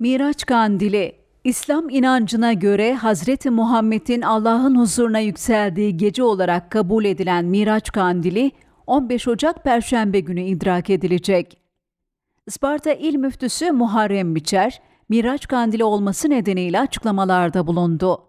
Miraç Kandili İslam inancına göre Hazreti Muhammed'in Allah'ın huzuruna yükseldiği gece olarak kabul edilen Miraç Kandili 15 Ocak Perşembe günü idrak edilecek. Isparta İl Müftüsü Muharrem Biçer, Miraç Kandili olması nedeniyle açıklamalarda bulundu.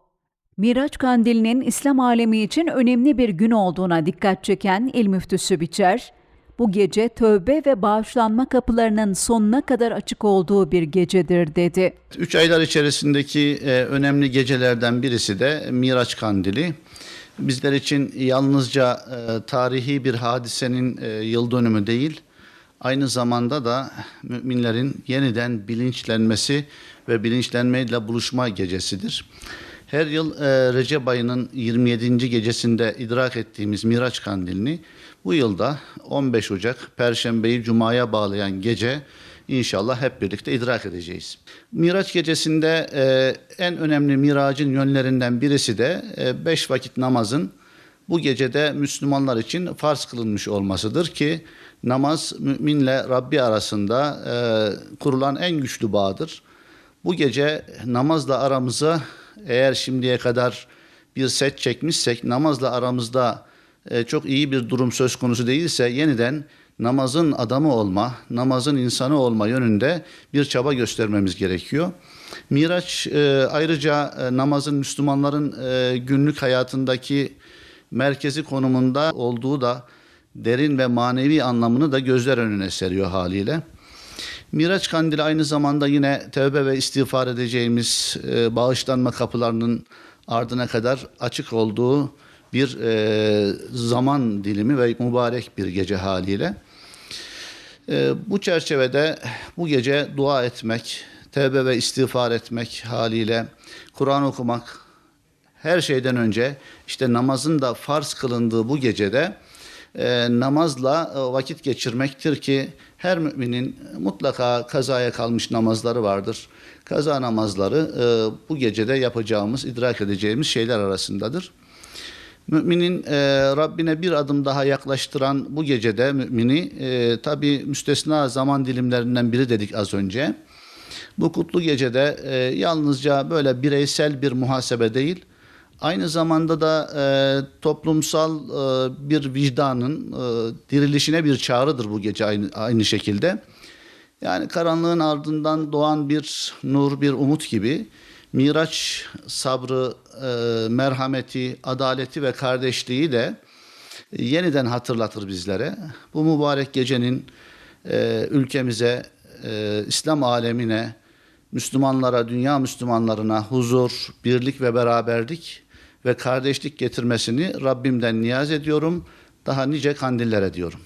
Miraç Kandili'nin İslam alemi için önemli bir gün olduğuna dikkat çeken İl Müftüsü Biçer, bu gece tövbe ve bağışlanma kapılarının sonuna kadar açık olduğu bir gecedir dedi. Üç aylar içerisindeki e, önemli gecelerden birisi de Miraç Kandili. Bizler için yalnızca e, tarihi bir hadisenin e, yıl dönümü değil, aynı zamanda da müminlerin yeniden bilinçlenmesi ve bilinçlenmeyle buluşma gecesidir. Her yıl e, Recep ayının 27. gecesinde idrak ettiğimiz Miraç Kandilini bu yılda 15 Ocak Perşembeyi Cuma'ya bağlayan gece inşallah hep birlikte idrak edeceğiz. Miraç gecesinde e, en önemli miracın yönlerinden birisi de 5 vakit namazın bu gecede Müslümanlar için farz kılınmış olmasıdır ki namaz müminle Rabbi arasında e, kurulan en güçlü bağdır. Bu gece namazla aramıza eğer şimdiye kadar bir set çekmişsek namazla aramızda e, çok iyi bir durum söz konusu değilse yeniden namazın adamı olma, namazın insanı olma yönünde bir çaba göstermemiz gerekiyor. Miraç e, ayrıca e, namazın Müslümanların e, günlük hayatındaki merkezi konumunda olduğu da derin ve manevi anlamını da gözler önüne seriyor haliyle. Miraç kandili aynı zamanda yine tövbe ve istiğfar edeceğimiz e, bağışlanma kapılarının ardına kadar açık olduğu bir e, zaman dilimi ve mübarek bir gece haliyle. E, bu çerçevede bu gece dua etmek, tövbe ve istiğfar etmek haliyle Kur'an okumak her şeyden önce işte namazın da farz kılındığı bu gecede e, namazla e, vakit geçirmektir ki her müminin mutlaka kazaya kalmış namazları vardır. Kaza namazları e, bu gecede yapacağımız, idrak edeceğimiz şeyler arasındadır. Müminin e, Rabbine bir adım daha yaklaştıran bu gecede mümini e, tabi müstesna zaman dilimlerinden biri dedik az önce. Bu kutlu gecede e, yalnızca böyle bireysel bir muhasebe değil, aynı zamanda da e, toplumsal e, bir vicdanın e, dirilişine bir çağrıdır bu gece aynı, aynı şekilde. Yani karanlığın ardından doğan bir nur, bir umut gibi Miraç sabrı, e, merhameti, adaleti ve kardeşliği de yeniden hatırlatır bizlere. Bu mübarek gecenin e, ülkemize, e, İslam alemine, Müslümanlara, dünya Müslümanlarına huzur, birlik ve beraberlik ve kardeşlik getirmesini Rabbimden niyaz ediyorum. Daha nice kandiller ediyorum.